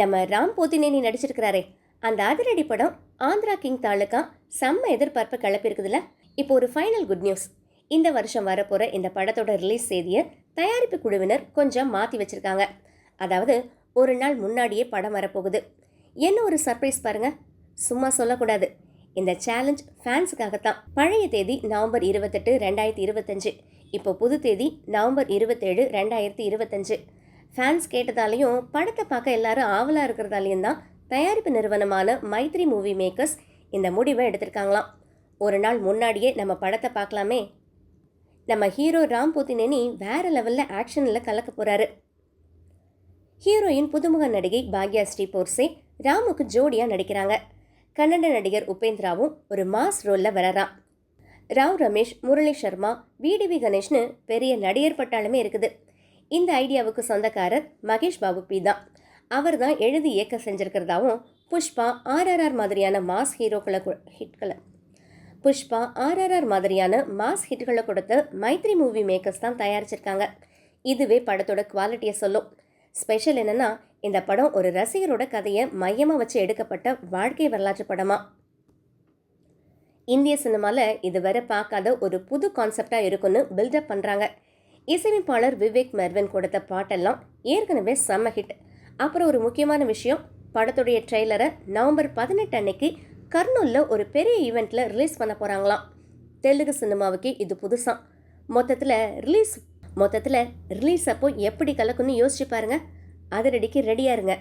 நம்ம ராம் போத்தினேனி நடிச்சிருக்கிறாரே. அந்த அதிரடி படம் ஆந்திரா கிங் தாலுக்கா செம்ம எதிர்பார்ப்பு கிளப்பியிருக்குதுல இப்போ ஒரு ஃபைனல் குட் நியூஸ் இந்த வருஷம் வரப்போகிற இந்த படத்தோட ரிலீஸ் செய்தியை தயாரிப்பு குழுவினர் கொஞ்சம் மாற்றி வச்சிருக்காங்க. அதாவது ஒரு நாள் முன்னாடியே படம் வரப்போகுது. என்ன ஒரு சர்ப்ரைஸ் பாருங்க. சும்மா சொல்லக்கூடாது. இந்த சேலஞ்ச் ஃபேன்ஸுக்காகத்தான் பழைய தேதி நவம்பர் இருபத்தெட்டு ரெண்டாயிரத்தி இருபத்தஞ்சு. இப்போ புது தேதி நவம்பர் இருபத்தேழு ரெண்டாயிரத்தி இருபத்தஞ்சு. ஃபேன்ஸ் கேட்டதாலையும் படத்தை பார்க்க எல்லாரும் ஆவலாக இருக்கிறதாலையும் தான் தயாரிப்பு நிறுவனமான மைத்ரி மூவி மேக்கர்ஸ் இந்த முடிவை எடுத்திருக்காங்களாம். ஒரு நாள் முன்னாடியே நம்ம படத்தை பார்க்கலாமே. நம்ம ஹீரோ ராம் புத்தினேனி வேறு லெவலில் ஆக்ஷனில் கலக்க போகிறாரு ஹீரோயின் புதுமுக நடிகை பாக்யா ஸ்ரீ போர்சே ராமுக்கு ஜோடியாக நடிக்கிறாங்க. கன்னட நடிகர் உபேந்திராவும் ஒரு மாஸ் ரோலில் வரறான் ராவ் ரமேஷ் முரளி சர்மா விடிவி கணேஷ்னு பெரிய நடிகர் பட்டாளமே இருக்குது. இந்த ஐடியாவுக்கு சொந்தக்காரர் மகேஷ் பாபு பி தான். அவர் தான் எழுதி இயக்க செஞ்சிருக்கிறதாவும் புஷ்பா ஆர்ஆர்ஆர் மாதிரியான மாஸ் ஹீரோக்களை ஹிட்களை. புஷ்பா ஆர்ஆர்ஆர் மாதிரியான மாஸ் ஹிட்களை கொடுத்த மைத்ரி மூவி மேக்கர்ஸ் தான் தயாரிச்சிருக்காங்க. இதுவே படத்தோட குவாலிட்டியை சொல்லும். ஸ்பெஷல் என்னன்னா இந்த படம் ஒரு ரசிகரோட கதையை மையமாக வச்சு எடுக்கப்பட்ட வாழ்க்கை வரலாற்று படமா. இந்திய சினிமாவில் இதுவரை பார்க்காத ஒரு புது கான்செப்டாக இருக்குன்னு பில்டப் பண்ணுறாங்க இசையமைப்பாளர் விவேக் மெர்வன் கொடுத்த பாட்டெல்லாம் ஏற்கனவே செம்ம ஹிட் அப்புறம் ஒரு முக்கியமான விஷயம் படத்துடைய ட்ரெய்லரை நவம்பர் பதினெட்டு அன்னைக்கு கர்னூலில் ஒரு பெரிய ஈவெண்ட்டில் ரிலீஸ் பண்ண போகிறாங்களாம் தெலுங்கு சினிமாவுக்கு இது புதுசாக மொத்தத்தில் ரிலீஸ் மொத்தத்தில் ரிலீஸ் அப்போ எப்படி கலக்குன்னு யோசிச்சு பாருங்கள் அதிரடிக்கு ரெடியாக இருங்க.